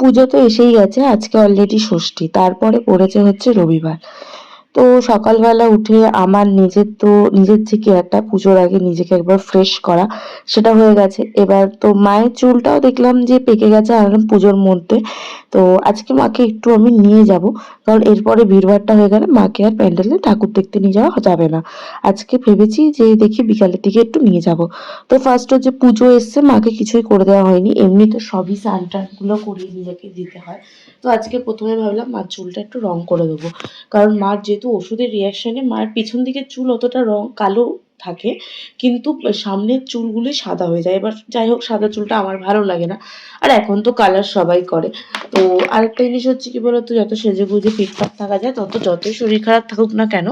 পুজো তো এসেই গেছে আজকে অলরেডি ষষ্ঠী তারপরে পড়েছে হচ্ছে রবিবার। তো সকালবেলা উঠে আমার নিজের তো, নিজের যে কেয়ারটা পুজোর আগে নিজেকে একবার ফ্রেশ করা, সেটা হয়ে গেছে। এবার তো মায়ের চুলটাও দেখলাম যে পেকে গেছে আনলাম পুজোর মধ্যে। তো আজকে মাকে একটু আমি নিয়ে যাব, কারণ এরপরে ভিড়ভাড়টা হয়ে গেলে মাকে আর প্যান্ডেলে ঠাকুর দেখতে নিয়ে যাওয়া যাবে না। আজকে ভেবেছি যে দেখি বিকালের দিকে একটু নিয়ে যাব। তো ফার্স্ট হচ্ছে পুজো এসছে, মাকে কিছুই করে দেওয়া হয়নি। এমনি তো সবই স্নান টানগুলো করিয়ে নিজেকে দিতে হয়। তো আজকে প্রথমে ভাবলাম মার চুলটা একটু রং করে দেবো। কারণ মার যেহেতু ওষুধের রিয়াকশনে মায়ের পিছন দিকের চুল অতটা রং কালো থাকে। কিন্তু সামনের চুলগুলি সাদা হয়ে যায়। এবার যাই হোক, সাদা চুলটা আমার ভালো লাগে না। আর এখন তো কালার সবাই করে। তো আরেকটা জিনিস হচ্ছে কি বলতো, যত সেজে গুজে ফিটফাট থাকা যায়, তত যতই শরীর খারাপ থাকুক না কেন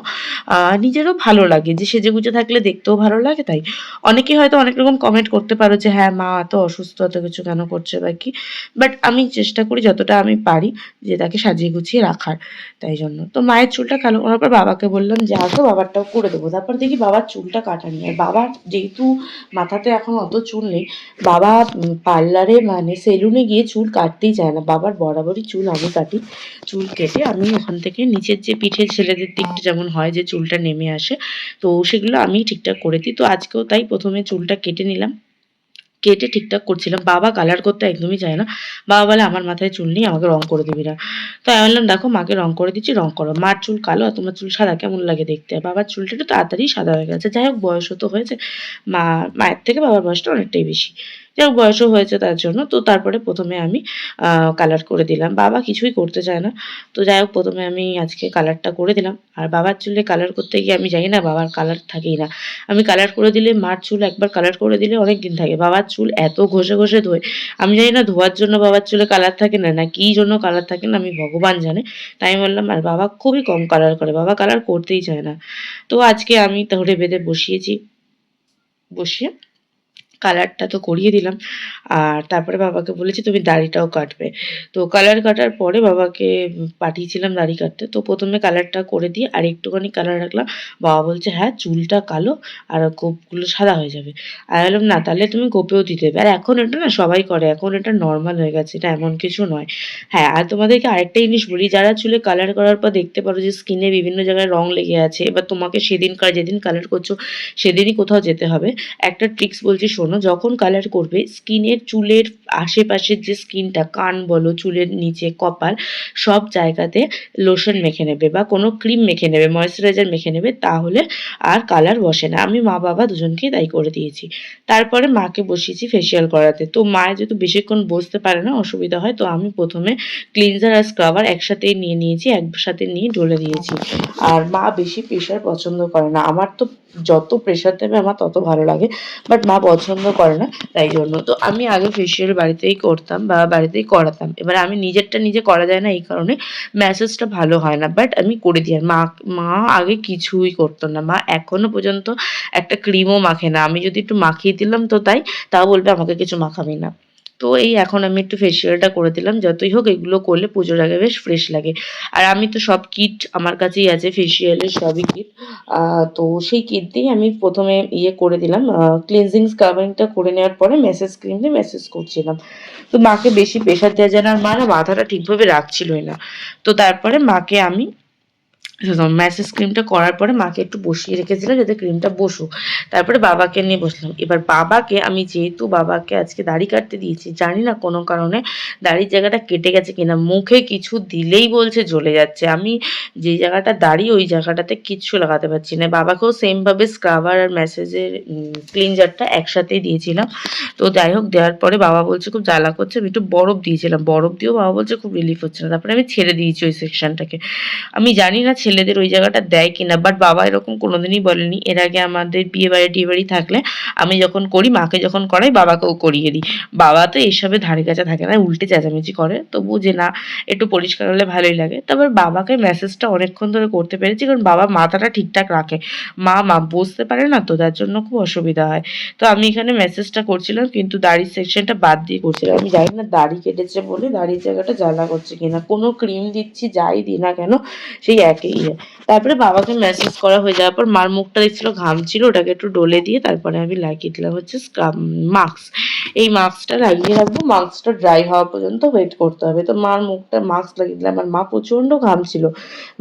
নিজেরও ভালো লাগে। যে সেজে গুজে থাকলে দেখতেও ভালো লাগে তাই। অনেকে হয়তো অনেক রকম কমেন্ট করতে পারো যে হ্যাঁ মা এত অসুস্থ, এত কিছু কেন করছে বা কি? বাট আমি চেষ্টা করি যতটা আমি পারি যে তাকে সাজিয়ে গুছিয়ে রাখার। তাই জন্য। তো মায়ের চুলটা কালো করার পর বাবাকে বললাম যে, আসো, বাবারটাও করে দেবো। তারপর দেখি বাবার চুলটা কাটা কাটানি। আর বাবার যেহেতু মাথাতে এখন অত চুল নেই, বাবা পার্লারে মানে সেলুনে গিয়ে চুল কাটতেই চায় না। বাবার বরাবরই চুল আমি কাটি, চুল কেটে আমি ওখান থেকে নিচের যে পিঠে ছেলেদের দিকটা যেমন হয় যে চুলটা নেমে আসে, তো সেগুলো আমি ঠিকঠাক করে দিই। তো আজকেও তাই প্রথমে চুলটা কেটে নিলাম। কেটে ঠিকঠাক করছিলাম। বাবা কালার করতে একদমই চায় না। বাবা বলে, আমার মাথায় চুল নেই, আমাকে রং করে দিবি না। তো আমি বললাম, দেখো, মাকে রং করে দিচ্ছি, রং করো। মার চুল কালো আর তোমার চুল সাদা, কেমন লাগে দেখতে? বাবার চুলটা একটু তাড়াতাড়ি সাদা হয়ে গেছে। যাই হোক বয়স তো হয়েছে। মা, মায়ের থেকে বাবার বয়সটা অনেকটাই বেশি। যাই বয়সও হয়েছে তার জন্য। তো তারপরে প্রথমে আমি কালার করে দিলাম। বাবা কিছুই করতে চায় না। তো যাই হোক, প্রথমে আমি আজকে কালারটা করে দিলাম। আর বাবার চুলে কালার করতে গিয়ে আমি জানি না বাবার কালার থাকেই না। আমি কালার করে দিলে, মার চুল একবার কালার করে দিলে অনেক দিন থাকে। বাবার চুল এত ঘষে ঘষে ধোয়। আমি জানি না ধোয়ার জন্য বাবার চুলে কালার থাকে না না কী জন্য কালার থাকে না, আমি ভগবান জানে। তাই আমি বললাম, আর বাবা খুবই কম কালার করে। বাবা কালার করতেই চায় না। তো আজকে আমি ধরে বেঁধে বসিয়েছি। বসিয়ে কালারটা তো করিয়ে দিলাম। আর তারপরে বাবাকে বলেছি, তুমি দাড়িটাও কাটবে। তো কালার কাটার পরে বাবাকে পাঠিয়েছিলাম দাড়ি কাটতে। তো প্রথমে কালারটা করে দিয়ে আর একটুখানি কালার রাখলাম। বাবা বলছে হ্যাঁ চুলটা কালো আর গোপগুলো সাদা হয়ে যাবে। আর বললাম, না, তাহলে তুমি গোপেও দিতে হবে। আর এখন এটা না সবাই করে, এখন এটা নর্মাল হয়ে গেছে, এটা এমন কিছু নয়। হ্যাঁ আর তোমাদেরকে আরেকটা জিনিস বলি, যারা চুলে কালার করার পর দেখতে পারো যে স্কিনে বিভিন্ন জায়গায় রং লেগে আছে এবার তোমাকে সেদিনকার যেদিন কালার করছ, সেদিনই কোথাও যেতে হবে। একটা ট্রিক্স বলছি শোনো যখন কালার করবে স্কিনের চুলের আশেপাশের যে স্কিনটা কান বলো, চুলের নিচে, কপাল, সব জায়গাতে লোশন মেখে নেবে বা কোনো ক্রিম মেখে নেবে ময়েশ্চারাইজার মেখে নেবে, তাহলে আর কালার বসে না। আমি মা বাবা দুজনকেই তাই করে দিয়েছি। তারপরে মাকে বসিয়েছি ফেসিয়াল করাতে। তো মায়ের যেহেতু বেশিক্ষণ বসতে পারে না, অসুবিধা হয়, তো আমি প্রথমে ক্লিনজার আর স্ক্রাবার একসাথেই নিয়ে নিয়েছি, একসাথে নিয়ে ডলে দিয়েছি। আর মা বেশি প্রেশার পছন্দ করে না। আমার তো যত প্রেশার দেবে, আমার তত ভালো লাগে। বাট মা পছন্দ করে না, তাই জন্য। তো আমি আগে ফেসিয়াল বাড়িতেই করতাম বা বাড়িতেই করাতাম। এবার আমি নিজেরটা নিজে করা যায় না, এই কারণে ম্যাসেজটা ভালো হয় না। বাট আমি করে দিই আর মা মা আগে কিছুই করতো না। মা এখনও পর্যন্ত একটা ক্রিমও মাখে না। আমি যদি একটু মাখিয়ে দিলাম তো তাই, তাও বলবে আমাকে কিছু মাখাবি না। তো এই এখন আমি একটু ফেসিয়ালটা করে দিলাম। যতই হোক এগুলো করলে পুজোর আগে বেশ ফ্রেশ লাগে। আর আমি তো সব কিট আমার কাছেই আছে ফেসিয়ালের সবই কিট তো সেই কিট দিয়েই আমি প্রথমে ইয়ে করে দিলাম। ক্লিনজিং স্ক্রাবিংটা করে নেওয়ার পরে মেসেজ ক্রিম দিয়ে মেসেজ করছিলাম। তো মাকে বেশি প্রেশার দেওয়া যায় না। আর মা না মাথাটা ঠিকভাবে রাখছিলই না। তো তারপরে মাকে আমি ম্যাসেজ ক্রিমটা করার পরে মাকে একটু বসিয়ে রেখেছিলাম যাতে ক্রিমটা বসুক। তারপরে বাবাকে নিয়ে বসলাম। এবার বাবাকে, আমি যেহেতু বাবাকে আজকে দাড়ি কাটতে দিয়েছি, জানি না কোনো কারণে দাড়ির জায়গাটা কেটে গেছে কিনা, মুখে কিছু দিলেই বলছে জ্বলে যাচ্ছে। আমি যে জায়গাটা দাড়ি, ওই জায়গাটাতে কিচ্ছু লাগাতে পারছি না। বাবাকেও সেমভাবে স্ক্রাবার আর ম্যাসেজের ক্লিনজারটা একসাথেই দিয়েছিলাম। তো যাই হোক, দেওয়ার পরে বাবা বলছে, খুব জ্বালা করছে। আমি একটু বরফ দিয়েছিলাম। বরফ দিয়েও বাবা বলছে, খুব রিলিফ হচ্ছে না। তারপরে আমি ছেড়ে দিয়েছি ওই সেকশনটাকে আমি জানি না ছেলেদের ওই জায়গাটা দেয় কিনা বাট বাবা এরকম কোনোদিনই বলেনি। এর আগে আমাদের বিয়ে বাড়ি, টিয়ে বাড়ি থাকলে আমি যখন করি, মাকে যখন করাই, বাবাকেও করিয়ে দিই। বাবা তো এইসবে ধারে কাছে থাকে না, উল্টে চেঁচামেচি করে তবু যে না, একটু পরিষ্কার হলে ভালোই লাগে। তারপর বাবাকে মেসেজটা অনেকক্ষণ ধরে করতে পেরেছি, কারণ বাবা মাথাটা ঠিকঠাক রাখে। মা মা বসতে পারে না তো, তার জন্য খুব অসুবিধা হয়। তো আমি এখানে মেসেজটা করছিলাম, কিন্তু দাড়ির সেকশনটা বাদ দিয়ে করছিলাম। আমি জানি না দাড়ি কেটেছে বলে, দাড়ির জায়গাটা জ্বালা করছে কিনা। কোনো ক্রিম দিচ্ছি, যাই দিই না কেন, সেই একই। ইয়ে তারপরে বাবাকে মেসেজ করা হয়ে যাওয়ার পর মার মুখটা দেখছিল ঘাম ছিল, ওটাকে একটু ডলে দিয়ে তারপরে আমি লাগিয়ে দিলাম হচ্ছে মাস্ক এই মাস্কটা লাগিয়ে রাখব মাস্কটা ড্রাই হওয়া পর্যন্ত ওয়েট করতে হবে। তো মার মুখটা মাস্ক লাগিয়ে দিলাম, আর মা প্রচণ্ড ঘাম ছিল।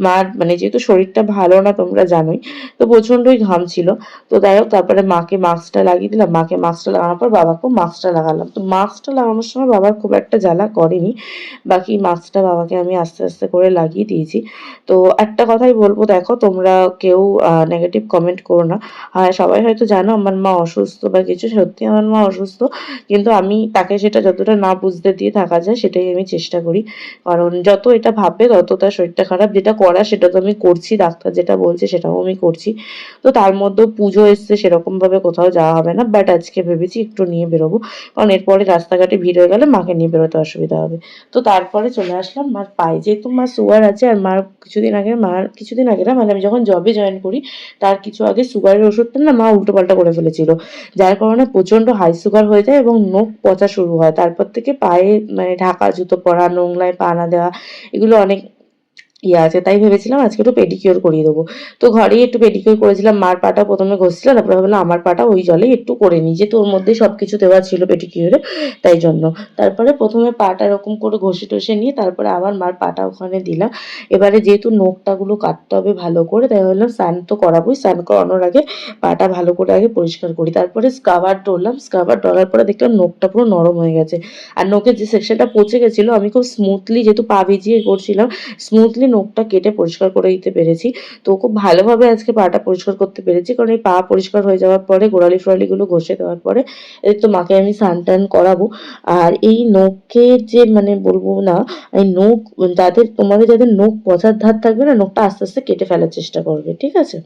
মার মানে যেহেতু শরীরটা ভালো না তোমরা জানোই, তো প্রচণ্ডই ঘাম ছিল। তো যাই হোক, তারপরে মাকে মাস্কটা লাগিয়ে দিলাম। মাকে মাস্কটা লাগানোর পর বাবাকেও মাস্কটা লাগালাম। তো মাস্কটা লাগানোর সময় বাবার খুব একটা জ্বালা করেনি। বাকি মাস্কটা বাবাকে আমি আস্তে আস্তে করে লাগিয়ে দিয়েছি। তো একটা কথাই বলব, দেখো তোমরা কেউ নেগেটিভ কমেন্ট করো না। সবাই হয়তো জানো আমার মা অসুস্থ বা কিছু, সত্যি আমার মা অসুস্থ। কিন্তু আমি তাকে সেটা যতটা না বুঝতে দিয়ে থাকা যায়, সেটাই আমি চেষ্টা করি। কারণ যত এটা ভাববে, তত তার শরীরটা খারাপ। যেটা করা সেটা তো আমি করছি, ডাক্তার যেটা বলছে সেটাও আমি করছি। তো তার মধ্যেও পুজো এসছে, সেরকমভাবে কোথাও যাওয়া হবে না। বাট আজকে ভেবেছি একটু নিয়ে বেরোবো। কারণ এরপরে রাস্তাঘাটে ভিড় হয়ে গেলে মাকে নিয়ে বেরোতে অসুবিধা হবে। তো তারপরে চলে আসলাম মার পায়ে। যেহেতু মা সুগার আছে আর মার কিছুদিন আগে মার কিছুদিন আগে না মানে আমি যখন জবে জয়েন করি, তার কিছু আগে সুগারের ওষুধটা না মা উল্টো পাল্টা করে ফেলেছিল। যার কারণে প্রচণ্ড হাই সুগার হয়ে যায় এবং নোখ পচা শুরু হয়। তারপর থেকে পায়ে মানে ঢাকা জুতো পরা, নোংলায় পা না দেওয়া, এগুলো অনেক ইয়ে আছে, তাই ভেবেছিলাম আজকে একটু পেডিকিওর করিয়ে দেবো। তো ঘরেই একটু পেডিকিওর করেছিলাম, মার পাটা প্রথমে ঘষছিলাম, তারপরে ভাবলাম আমার পাটা ওই জলেই একটু করে নিই, যেহেতু ওর মধ্যে সব কিছু দেওয়া ছিল পেডিকিওরে তাই জন্য। তারপরে প্রথমে পাটা এরকম করে ঘষে টষে নিয়ে, তারপরে আবার মার পাটা ওখানে দিলাম। এবারে যেহেতু নোখটাগুলো কাটতে হবে ভালো করে, তাই ভাবলাম স্নান তো করাবোই, স্নান করানোর আগে পাটা ভালো করে আগে পরিষ্কার করি। তারপরে স্কাবার ডললাম স্কাবার ডলার পরে দেখলাম নোখটা পুরো নরম হয়ে গেছে। আর নোখের যে সেকশনটা পচে গেছিল, আমি খুব স্মুথলি যেহেতু পা ভিজিয়ে করছিলাম স্মুথলি নোখটা কেটে পরিষ্কার করে দিতে পেরেছি, তো খুব ভালোভাবে আজকে পাটা পরিষ্কার করতে পেরেছি, কারণ এই পা পরিষ্কার হয়ে যাওয়ার পরে, গোড়ালি ফোড়ালিগুলো ঘষে দেওয়ার পরে তো মাকে আমি স্নান টান করাবো। আর এই নখের যে মানে বলব না, এই নখ, যাদের তোমাদের যাদের নখ পচার ধার থাকবে না, নখটা আস্তে আস্তে কেটে ফেলার চেষ্টা করবে, ঠিক আছে?